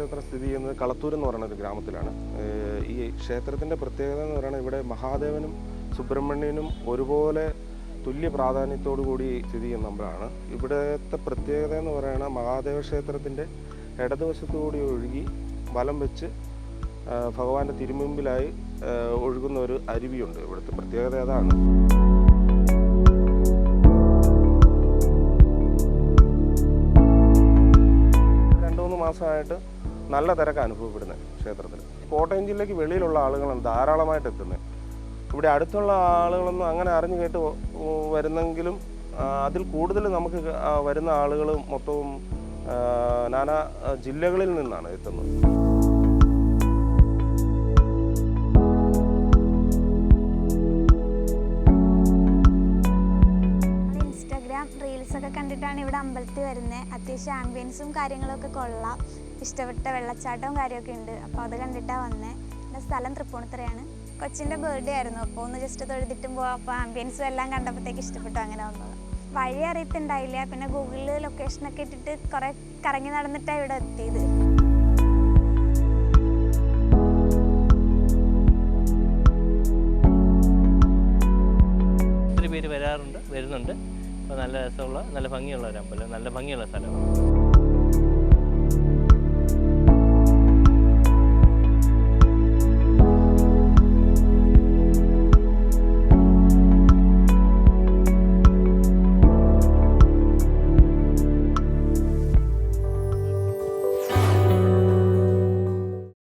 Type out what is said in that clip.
നിൽക്കുന്നത് കളത്തൂർ എന്ന് പറയുന്ന ഒരു ഗ്രാമത്തിലാണ്. ഈ ക്ഷേത്രത്തിന്റെ പ്രത്യേകത എന്ന് പറയുന്നത് ഇവിടെ മഹാദേവനും സുബ്രഹ്മണ്യനും ഒരുപോലെ തുല്യ പ്രാധാന്യത്തോടു കൂടി സ്ഥിതി ചെയ്യുന്ന അമ്പലമാണ് ഇവിടുത്തെ പ്രത്യേകത എന്ന് പറയുന്നത് മഹാദേവ ക്ഷേത്രത്തിന്റെ ഇടതുവശത്തു കൂടി ഒഴുകി വലം വെച്ച് ഭഗവാന്റെ തിരുമുമ്പിലായി ഒഴുകുന്ന ഒരു അരുവിയുണ്ട്. ഇവിടുത്തെ പ്രത്യേകത അതാണ്. രണ്ട് മൂന്ന് മാസമായിട്ട് നല്ല തിരക്ക് അനുഭവപ്പെടുന്നത് ക്ഷേത്രത്തിൽ. കോട്ടയം ജില്ലയ്ക്ക് വെളിയിലുള്ള ആളുകളാണ് ധാരാളമായിട്ട് എത്തുന്നത്. ഇവിടെ അടുത്തുള്ള ആളുകളൊന്നും അങ്ങനെ അറിഞ്ഞു കേട്ട് വരുന്നെങ്കിലും അതിൽ കൂടുതൽ നമുക്ക് വരുന്ന ആളുകൾ മൊത്തവും നാനാ ജില്ലകളിൽ നിന്നാണ് എത്തുന്നത്. കണ്ടിട്ടാണ് ഇവിടെ അമ്പലത്തിൽ വരുന്നത് അത്യാവശ്യം ആംബിയൻസും കാര്യങ്ങളൊക്കെ കൊള്ളാം. ഇഷ്ടപ്പെട്ട വെള്ളച്ചാട്ടവും കാര്യമൊക്കെ ഉണ്ട്. അപ്പോൾ അത് കണ്ടിട്ടാണ് വന്നത് എന്റെ സ്ഥലം തൃപ്പൂണിത്തറയാണ്. കൊച്ചിന്റെ ബർത്ത്ഡേ ആയിരുന്നു. അപ്പോൾ ഒന്ന് ജസ്റ്റ് തൊഴുതിട്ടും പോകാം അപ്പോൾ ആംബിയൻസും എല്ലാം കണ്ടപ്പോഴത്തേക്ക് ഇഷ്ടപ്പെട്ടു അങ്ങനെ വന്നത്. വഴി അറിയത്തുണ്ടായില്ല. പിന്നെ ഗൂഗിളിൽ ലൊക്കേഷനൊക്കെ ഇട്ടിട്ട് കുറേ കറങ്ങി നടന്നിട്ടാണ് ഇവിടെ എത്തിയത്. പേര് വരാറുണ്ട് വരുന്നുണ്ട്. അപ്പോൾ നല്ല രസമുള്ള നല്ല ഭംഗിയുള്ള ഒരു അമ്പലം നല്ല ഭംഗിയുള്ള സ്ഥലമാണ്.